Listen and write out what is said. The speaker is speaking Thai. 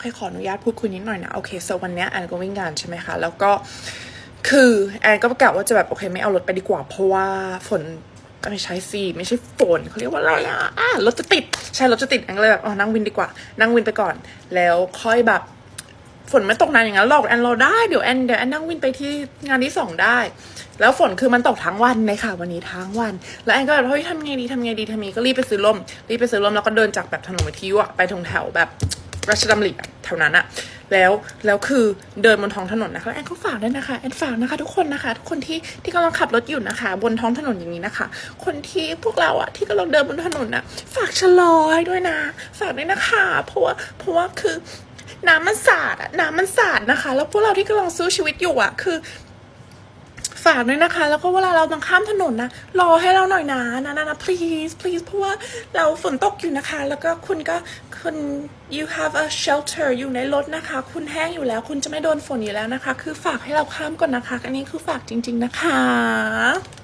เคขออนุญาตพูดคุยนิดหน่อยนะโอเคสวันนี้แอนก็วิ่งงานใช่ไหมคะแล้วก็คือแอนก็ประกาศว่าจะแบบโอเคไม่เอารถไปดีกว่า เพราะว่าฝนไม่ใช่สิไม่ใช่ฝนเขาเรียกว่าอะไรอะรถจะติด ใช่รถจะติดแอนก็เลยแบบอ๋อนั่งวินดีกว่า นั่งวินไปก่อน แล้วค่อยแบบฝนไม่ตกนานอย่างนั้นหรอกแอนรอได้เดี๋ยวแอนเดี๋ยวแอนนั่งวินไปที่งานที่สองได้ แล้วฝนคือมันตกทั้งวันเลยค่ะวันนี้ทั้งวัน แล้วแอนก็แบบเฮ้ยทำไงดีทำไงดีทำไงก็รีบไปซื้อร่มรีบไปซื้อร่มแล้วก็เดินจากแบบถนนวิทยุอะไปตรงแถวแบบ รัชดำริอะแถวนั้นอะแล้วแล้วคือเดินบนท้องถนนนะคะแล้วแอนก็ฝากด้วยนะคะแอนฝากนะคะ ทุกคนนะคะ ทุกคนที่ที่กำลังขับรถอยู่นะคะ บนท้องถนนอย่างนี้นะคะ คนที่พวกเราอะที่กำลังเดินบนถนนอะฝากชะลอให้ด้วยนะ ฝากด้วยนะคะเพราะว่าเพราะว่าคือน้ำมันสาดอะน้ำมันสาดนะคะ แล้วพวกเราที่กำลังสู้ชีวิตอยู่อะคือ ฝากด้วยนะคะ แล้วก็เวลาเราต้องข้ามถนนนะ รอให้เราหน่อยนะนะนะนะ please please เพราะว่าเราฝนตกอยู่นะคะ แล้วก็คุณก็คุณ you have a shelter อยู่ในรถนะคะ คุณแห้งอยู่แล้ว คุณจะไม่โดนฝนอยู่แล้วนะคะ คือฝากให้เราข้ามก่อนนะคะ อันนี้คือฝากจริง ๆนะคะ